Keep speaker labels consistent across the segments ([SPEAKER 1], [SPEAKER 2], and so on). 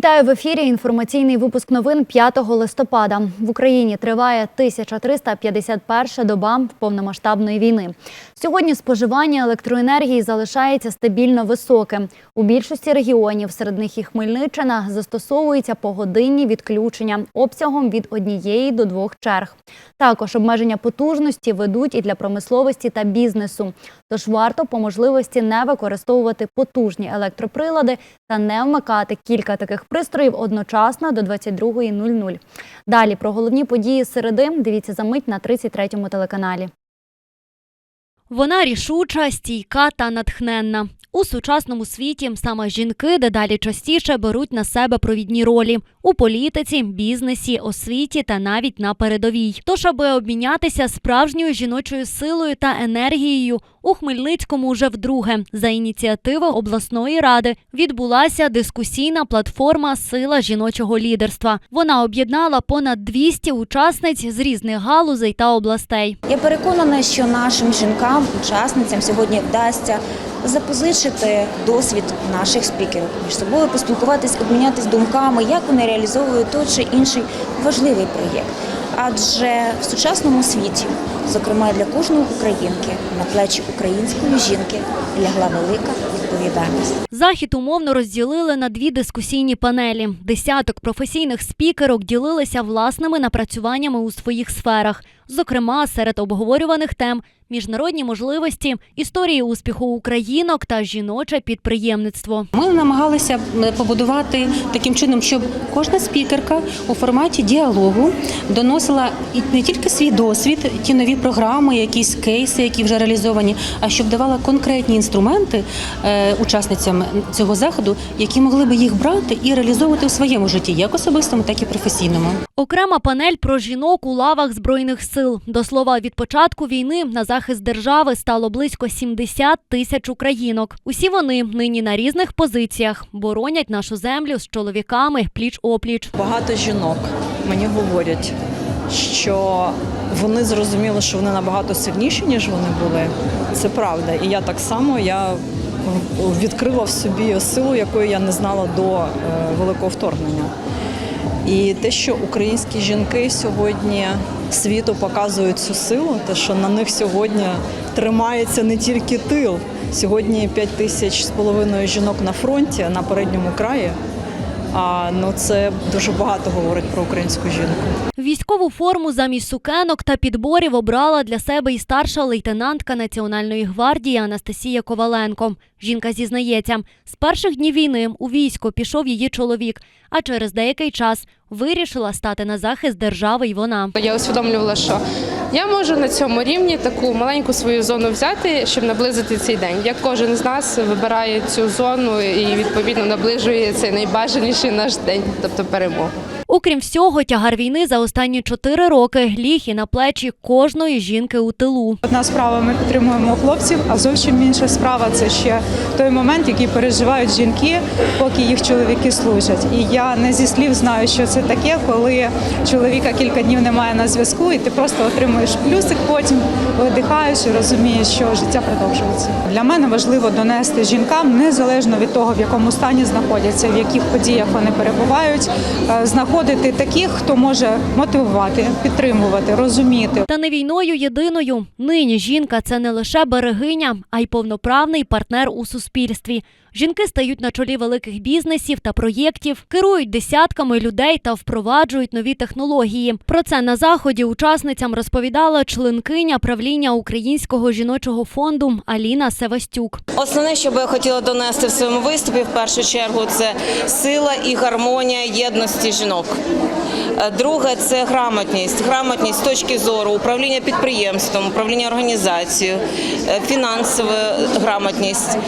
[SPEAKER 1] Вітаю в ефірі. Інформаційний випуск новин 5 листопада. В Україні триває 1351 доба повномасштабної війни. Сьогодні споживання електроенергії залишається стабільно високим. У більшості регіонів, серед них і Хмельниччина, застосовуються погодинні відключення обсягом від однієї до двох черг. Також обмеження потужності ведуть і для промисловості та бізнесу. Тож варто по можливості не використовувати потужні електроприлади та не вмикати кілька таких пристроїв одночасно до 22.00. Далі про головні події середи дивіться за мить на 33-му телеканалі.
[SPEAKER 2] Вона рішуча, стійка та натхненна. У сучасному світі саме жінки дедалі частіше беруть на себе провідні ролі у політиці, бізнесі, освіті та навіть на передовій. Тож, аби обмінятися справжньою жіночою силою та енергією, у Хмельницькому вже вдруге за ініціативи обласної ради відбулася дискусійна платформа Сила жіночого лідерства. Вона об'єднала понад 200 учасниць з різних галузей та областей.
[SPEAKER 3] Я переконана, що нашим жінкам, учасницям сьогодні вдасться запозичити досвід наших спікерів між собою, поспілкуватись, обмінятись думками, як вони реалізовують той чи інший важливий проєкт. Адже в сучасному світі, зокрема для кожної українки, на плечі української жінки лягла велика відповідальність.
[SPEAKER 2] Захід умовно розділили на дві дискусійні панелі. Десяток професійних спікерок ділилися власними напрацюваннями у своїх сферах. Зокрема, серед обговорюваних тем міжнародні можливості, історії успіху українок та жіноче підприємництво.
[SPEAKER 4] Ми намагалися побудувати таким чином, щоб кожна спікерка у форматі діалогу доносила не тільки свій досвід, ті нові програми, якісь кейси, які вже реалізовані, а щоб давала конкретні інструменти е, учасницям цього заходу, які могли би їх брати і реалізовувати у своєму житті, як особистому, так і професійному.
[SPEAKER 2] Окрема панель про жінок у лавах збройних сил. До слова, від початку війни на захист держави стало близько 70 тисяч українок. Усі вони нині на різних позиціях боронять нашу землю з чоловіками пліч опліч.
[SPEAKER 5] Багато жінок мені говорять, що вони зрозуміли, що вони набагато сильніші, ніж вони були. Це правда. І я так само я відкрила в собі силу, якої я не знала до е, великого вторгнення. І те, що українські жінки сьогодні світу показують цю силу, те, що на них сьогодні тримається не тільки тил. Сьогодні 5 тисяч з половиною жінок на фронті на передньому краї. А ну це дуже багато говорить про українську жінку.
[SPEAKER 2] Військову форму замість сукенок та підборів обрала для себе і старша лейтенантка Національної гвардії Анастасія Коваленко. Жінка зізнається, з перших днів війни у військо пішов її чоловік, а через деякий час вирішила стати на захист держави й вона.
[SPEAKER 6] Я усвідомлювала, що я можу на цьому рівні таку маленьку свою зону взяти, щоб наблизити цей день. Як кожен з нас вибирає цю зону і відповідно наближує цей найбажаніший наш день, тобто перемогу.
[SPEAKER 2] Окрім всього, тягар війни за останні чотири роки ліг і на плечі кожної жінки у тилу.
[SPEAKER 7] Одна справа ми підтримуємо хлопців, а зовсім інша справа це ще той момент, який переживають жінки, поки їх чоловіки служать. І я не зі слів знаю, що це таке, коли чоловіка кілька днів немає на зв'язку, і ти просто отримуєш плюсик, потім видихаєш і розумієш, що життя продовжується. Для мене важливо донести жінкам незалежно від того, в якому стані знаходяться, в яких подіях вони перебувають, е, знаходити таких, хто може мотивувати, підтримувати, розуміти.
[SPEAKER 2] Та не війною єдиною. Нині жінка це не лише берегиня, а й повноправний партнер у суспільстві. Жінки стають на чолі великих бізнесів та проєктів, керують десятками людей та впроваджують нові технології. Про це на заході учасницям розповідала членкиня правління Українського жіночого фонду Аліна Севастюк.
[SPEAKER 8] Основне, що би я хотіла донести в своєму виступі, в першу чергу, це сила і гармонія єдності жінок. Е, Друге це грамотність, грамотність з точки зору управління підприємством, управління організацією, е, фінансова грамотність.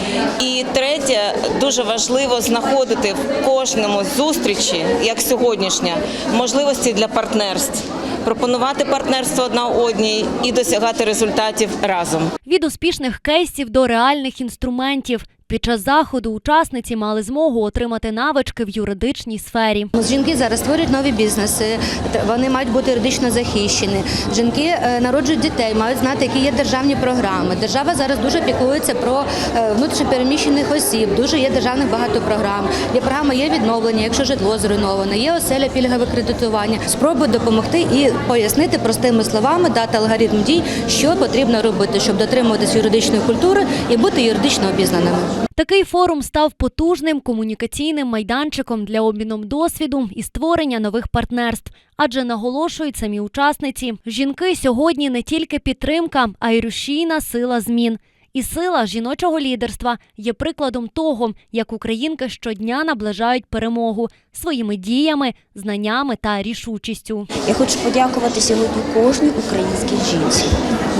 [SPEAKER 8] І третє, дуже важливо знаходити в кожному зустрічі, як сьогоднішня, можливості для партнерств, пропонувати партнерство одна одній і досягати результатів разом.
[SPEAKER 2] Від успішних кейсів до реальних інструментів. Під час заходу учасниці мали змогу отримати навички в юридичній сфері.
[SPEAKER 9] Жінки зараз створюють нові бізнеси, вони мають бути юридично захищені. Жінки е, народжують дітей, мають знати, які є державні програми. Держава зараз дуже піклується про е, внутрішньопереміщених осіб. Дуже є державних багато програм. Є програма є відновлення, якщо житло зруйноване, є оселя пільгове кредитування. Спробують допомогти і пояснити простими словами, дати алгоритм дій, що потрібно робити, щоб дотримуватись юридичної культури і бути юридично обізнаними.
[SPEAKER 2] Такий форум став потужним комунікаційним майданчиком для обміну досвіду і створення нових партнерств. Адже наголошують самі учасниці, жінки сьогодні не тільки підтримка, а й рушійна сила змін. І сила жіночого лідерства є прикладом того, як українки щодня наближають перемогу своїми діями, знаннями та рішучістю.
[SPEAKER 3] Я хочу подякувати сьогодні кожній українській жінці,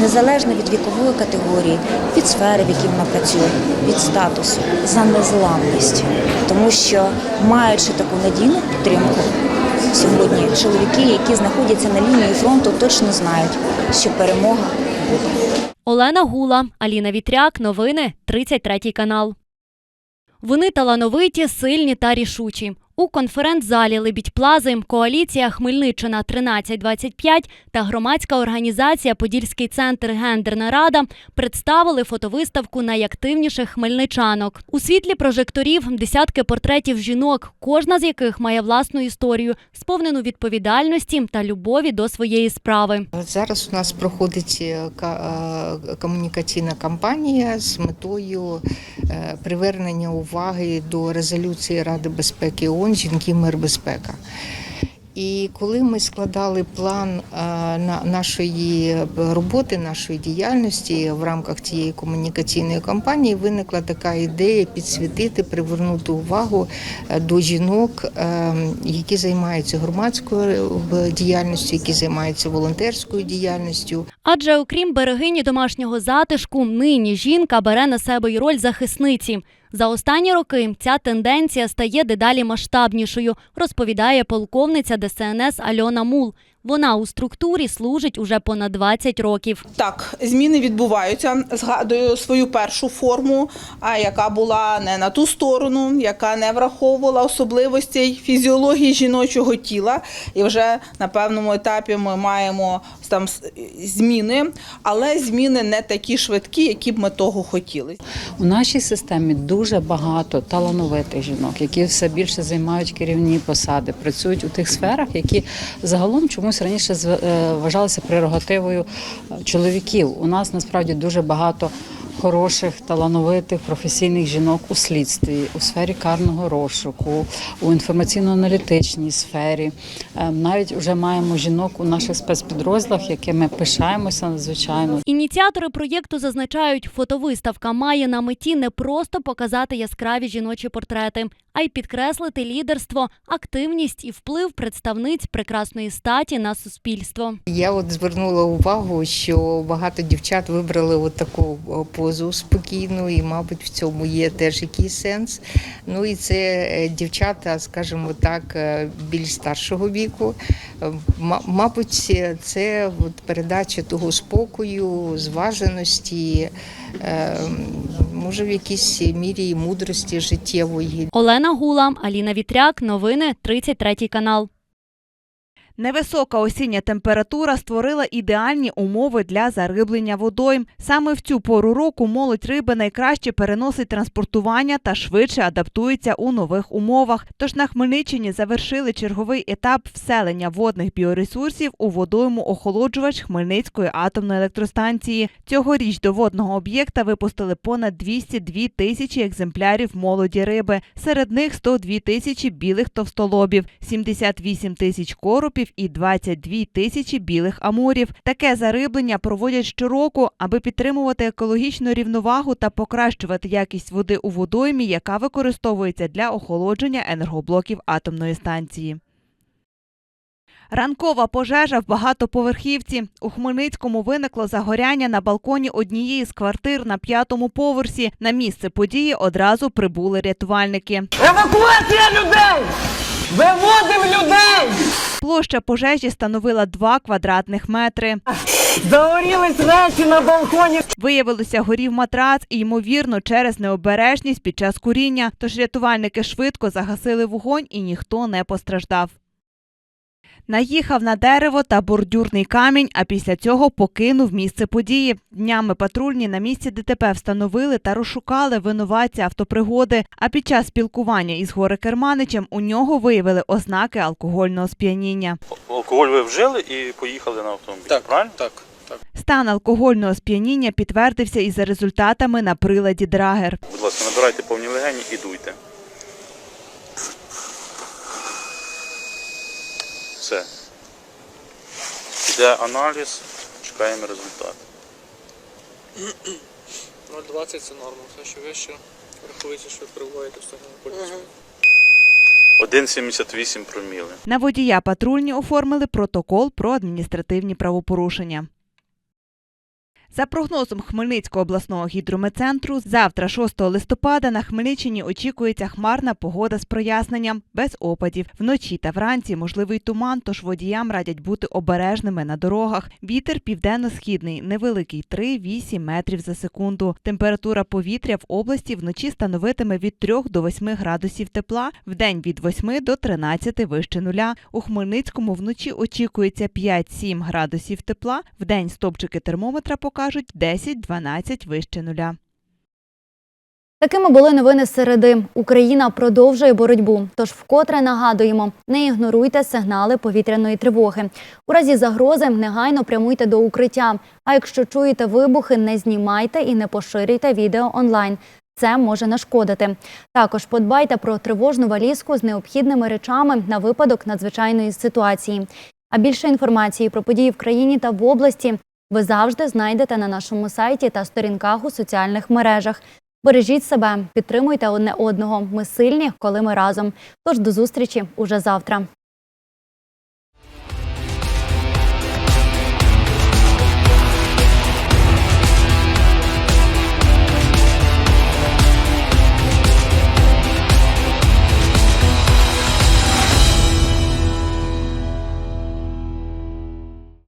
[SPEAKER 3] незалежно від вікової категорії, від сфери, в якій вона працює, від статусу, за незламність. Тому що, маючи таку надійну підтримку, сьогодні чоловіки, які знаходяться на лінії фронту, точно знають, що перемога.
[SPEAKER 2] Олена Гула, Аліна Вітряк. Новини 33 канал. Вони талановиті, сильні та рішучі. У конференц-залі Лебідь Плази коаліція Хмельниччина 1325 та громадська організація Подільський центр Гендерна Рада представили фотовиставку найактивніших хмельничанок. У світлі прожекторів десятки портретів жінок, кожна з яких має власну історію, сповнену відповідальності та любові до своєї справи.
[SPEAKER 10] Зараз у нас проходить е, е, комунікаційна кампанія з метою е, привернення уваги до резолюції Ради безпеки ООН Жінки, мир, безпека. І коли ми складали план е, нашої роботи, нашої діяльності в рамках цієї комунікаційної кампанії, виникла така ідея підсвітити, привернути увагу е, до жінок, е, які займаються громадською е, діяльністю, які займаються волонтерською діяльністю.
[SPEAKER 2] Адже окрім берегині домашнього затишку, нині жінка бере на себе й роль захисниці. За останні роки ця тенденція стає дедалі масштабнішою, розповідає полковниця ДСНС Альона Мул. Вона у структурі служить уже понад 20 років.
[SPEAKER 11] Так, зміни відбуваються. Згадую свою першу форму, а яка була не на ту сторону, яка не враховувала особливостей фізіології жіночого тіла. І вже на певному етапі ми маємо там зміни, але зміни не такі швидкі, які б ми того хотіли.
[SPEAKER 12] У нашій системі дуже багато талановитих жінок, які все більше займають керівні посади, працюють у тих сферах, які загалом чомусь раніше зв- е, вважалися прерогативою е, чоловіків. У нас насправді дуже багато. Хороших, талановитих професійних жінок у слідстві, у сфері карного розшуку, у інформаційно-аналітичній сфері. Е, Навіть вже маємо жінок у наших спецпідрозділах, якими пишаємося надзвичайно.
[SPEAKER 2] Ініціатори проєкту зазначають, фотовиставка має на меті не просто показати яскраві жіночі портрети, а й підкреслити лідерство, активність і вплив представниць прекрасної статі на суспільство.
[SPEAKER 10] Я от звернула увагу, що багато дівчат вибрали от таку позу спокійну, і, мабуть, в цьому є теж якийсь сенс. Ну і це е, дівчата, скажімо так, е, більш старшого віку. Е, Мабуть, це от передача того спокою, зваженості, е, може, в якійсь мірі і мудрості життєвої.
[SPEAKER 2] Олена Гула, Аліна Вітряк. Новини 33 канал.
[SPEAKER 13] Невисока осіння температура створила ідеальні умови для зариблення водойм. Саме в цю пору року молодь риби найкраще переносить транспортування та швидше адаптується у нових умовах. Тож на Хмельниччині завершили черговий етап вселення водних біоресурсів у водойму охолоджувач Хмельницької атомної електростанції. Цьогоріч до водного об'єкта випустили понад 202 тисячі екземплярів молоді риби. Серед них 102 тисячі білих товстолобів, 78 тисяч коропів і 22 тисячі білих амурів. Таке зариблення проводять щороку, аби підтримувати екологічну рівновагу та покращувати якість води у водоймі, яка використовується для охолодження енергоблоків атомної станції. Ранкова пожежа в багатоповерхівці. У Хмельницькому виникло загоряння на балконі однієї з квартир на п'ятому поверсі. На місце події одразу прибули рятувальники.
[SPEAKER 14] Евакуація людей! Виводимо людей!
[SPEAKER 13] Площа пожежі становила 2 квадратних метри.
[SPEAKER 14] Загорілись речі на балконі.
[SPEAKER 13] Виявилося, горів матрац і, ймовірно, через необережність під час куріння. Тож рятувальники швидко загасили вогонь і ніхто не постраждав. Наїхав на дерево та бордюрний камінь, а після цього покинув місце події. Днями патрульні на місці ДТП встановили та розшукали винуватця автопригоди. А під час спілкування із горе-керманичем у нього виявили ознаки алкогольного сп'яніння.
[SPEAKER 15] Алкоголь ви вжили і поїхали на автомобіль,
[SPEAKER 16] Так,
[SPEAKER 15] правильно?
[SPEAKER 16] Так, так.
[SPEAKER 13] Стан алкогольного сп'яніння підтвердився і за результатами на приладі Драгер.
[SPEAKER 15] Будь ласка, набирайте повні легені і дуйте. Все. Іде аналіз, чекаємо результат.
[SPEAKER 16] 0,20 це норма, все що вище, рахується, що ви перебуваєте в сторону поліцію.
[SPEAKER 15] 1,78 проміли.
[SPEAKER 13] На водія патрульні оформили протокол про адміністративні правопорушення. За прогнозом Хмельницького обласного гідрометцентру, завтра, 6 листопада, на Хмельниччині очікується хмарна погода з проясненням, без опадів. Вночі та вранці можливий туман, тож водіям радять бути обережними на дорогах. Вітер південно-східний, невеликий 3-8 метрів за секунду. Температура повітря в області вночі становитиме від 3 до 8 градусів тепла, вдень від 8 до 13 вище нуля. У Хмельницькому вночі очікується 5-7 градусів тепла, вдень стопчики термометра покажуть 10-12 вище нуля.
[SPEAKER 1] Такими були новини середи. Україна продовжує боротьбу. Тож вкотре нагадуємо: не ігноруйте сигнали повітряної тривоги. У разі загрози негайно прямуйте до укриття. А якщо чуєте вибухи, не знімайте і не поширюйте відео онлайн. Це може нашкодити. Також подбайте про тривожну валізку з необхідними речами на випадок надзвичайної ситуації. А більше інформації про події в країні та в області ви завжди знайдете на нашому сайті та сторінках у соціальних мережах. Бережіть себе, підтримуйте одне одного. Ми сильні, коли ми разом. Тож до зустрічі уже завтра.